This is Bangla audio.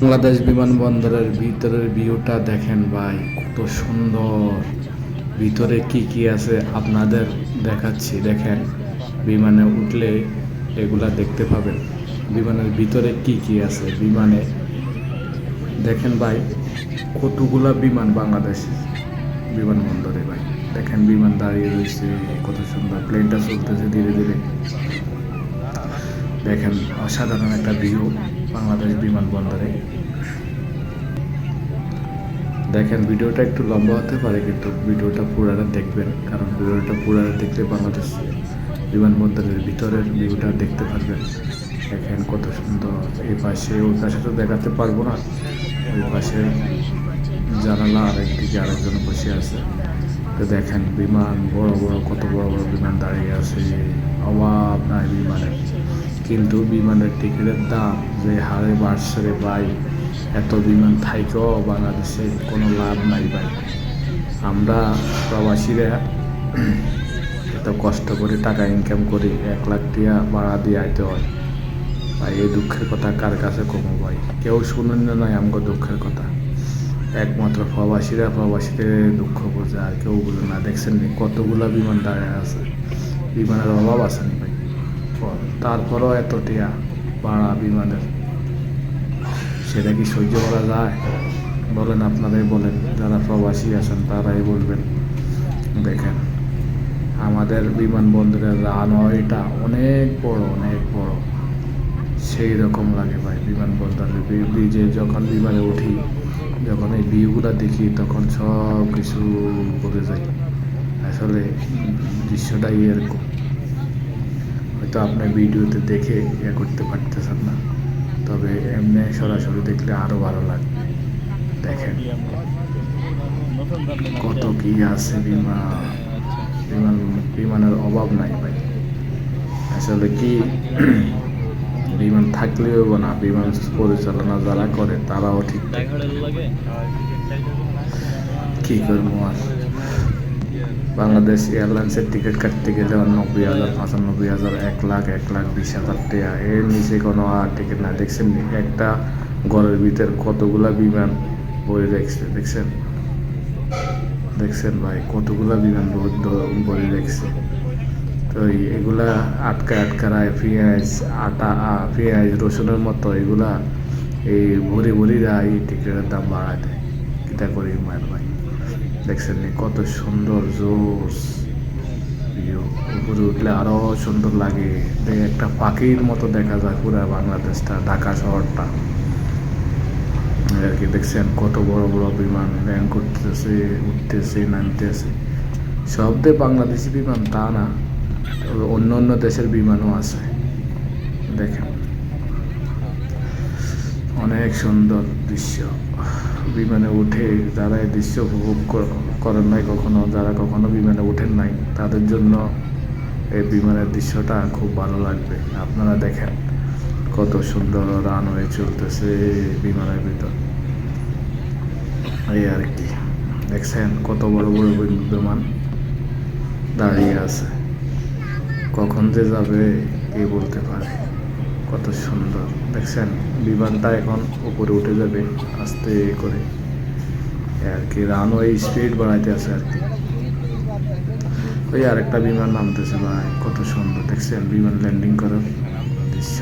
বাংলাদেশ বিমানবন্দরের ভিতরের ভিউটা দেখেন ভাই, কত সুন্দর। ভিতরে কি কি আছে আপনাদের দেখাচ্ছি, দেখেন। বিমানে উঠলে এগুলা দেখতে পাবেন। বিমানের ভিতরে কি কি আছে, বিমানে দেখেন ভাই, কতগুলা বিমান বাংলাদেশ বিমানবন্দরে ভাই। দেখেন বিমান দাঁড়িয়ে রয়েছে, কত সুন্দর। প্লেনটা চলতেছে ধীরে ধীরে। দেখেন, অসাধারণ একটা ভিউ। বাংলাদেশ বিমানবন্দরে। দেখেন, ভিডিওটা একটু লম্বা হতে পারে, কিন্তু ভিডিওটা পুরাটা দেখবেন, কারণ ভিডিওটা পুরাটা দেখলে বাংলাদেশ বিমানবন্দরের ভিতরের ভিউটা দেখতে পারবেন। দেখেন কত সুন্দর, এই পাশে, ওই পাশে তো দেখাতে পারব না। ওই পাশে জানালা আর একদিকে আরেকজন বসে আছে। তো দেখেন, বিমান, বড় বড়, কত বড় বড় বিমান দাঁড়িয়ে আছে। অভাব নাই বিমানের কিন্তু বিমানের টিকিটের দাম যে হারে বাড়ছে রে ভাই, এত বিমান থাইকেও বাংলাদেশে কোনো লাভ নাই ভাই। আমরা প্রবাসীরা এত কষ্ট করে টাকা ইনকাম করি, এক লাখ টিয়া ভাড়া দিয়ে আইতে হয়। ভাই, এই দুঃখের কথা কার কাছে কমো ভাই? কেউ শুনেন না নয় আমগো দুঃখের কথা। একমাত্র প্রবাসীরা প্রবাসীদের দুঃখ বোঝে আর কেউ বলে না। দেখছেন কতগুলা বিমান দাঁড়িয়ে আছে? বিমানের অভাব আছে নি ভাই? তারপরও এত টিয়া ভাড়া বিমানের। সেটা কি সহ্য করা যায়? বলেন আপনারাই বলেন। যারা প্রবাসী আছেন, তারাই বলবেন। দেখেন, আমাদের বিমানবন্দরের রানওয়েটা অনেক বড় অনেক বড়। সেই রকম লাগে ভাই বিমানবন্দরের ব্রিজে যখন বিমানে উঠি, যখন এই ভিউগুলো দেখি, তখন সব কিছু বলে যাই আসলে দৃশ্যটাই এরকম। হয়তো আপনি ভিডিওতে দেখে ইয়ে করতে পারতেছেন না। তবে এমনি সরাসরি দেখলে আরও ভালো লাগবে দেখেন কত কি আছে বিমান। বিমান, বিমানের অভাব নাই ভাই। আসলে কি বিমান থাকলেও না, বিমান পরিচালনা যারা করে তারাও ঠিক কি করব আর? বাংলাদেশ এয়ারলাইন্সের টিকিট কাটতে গেলে নব্বই হাজার, পঁচানব্বই হাজার, এক লাখ এক লাখ বিশ হাজার টাকা। এর নিচে কোনো আর টিকিট না, দেখছেন একটা ঘরের ভিতর কতগুলা বিমান বয়ে দেখছে দেখছেন? দেখছেন ভাই, কতগুলা বিমান বয়ে দেখছে তো এগুলা আটকা আটকারায় পেঁয়াজ আটা পেঁয়াজ রসুনের মতো এগুলা এই ভরি ভরিরা এই টিকিটের দাম বাড়ায় দেয়। করি মায়ের ভাই? দেখছেন কত সুন্দর জোস উপরে উঠলে আরও সুন্দর লাগে। একটা পাখির মতো দেখা যায় পুরো বাংলাদেশটা, ঢাকা শহরটা। আর কি দেখছেন, কত বড় বড় বিমান ল্যান্ড করতেছে, উঠতেছে, নামতেছে। সব দিয়ে বাংলাদেশি বিমান, তা না। অন্য অন্য দেশের বিমানও আছে। দেখেন। অনেক সুন্দর দৃশ্য। বিমানে উঠে যারা এই দৃশ্য উপভোগ কর- করেন নাই কখনো, যারা কখনো বিমানে ওঠেন নাই, তাদের জন্য এই বিমানের দৃশ্যটা খুব ভালো লাগবে। আপনারা দেখেন কত সুন্দর রানওয়ে চলতেছে বিমানের ভিতর। এই আর কি। দেখছেন কত বড় বড় বিমান দাঁড়িয়ে আছে। কখন যে যাবে কে বলতে পারে। কত সুন্দর। দেখছেন, বিমানটা এখন উপরে উঠে যাবে, আস্তে করে। আর কি রানওয়ে স্পিড বাড়াইতে আছে আর কি। ওই আরেকটা বিমান নামতেছে ভাই, কত সুন্দর। দেখছেন, বিমান ল্যান্ডিং করার দৃশ্য।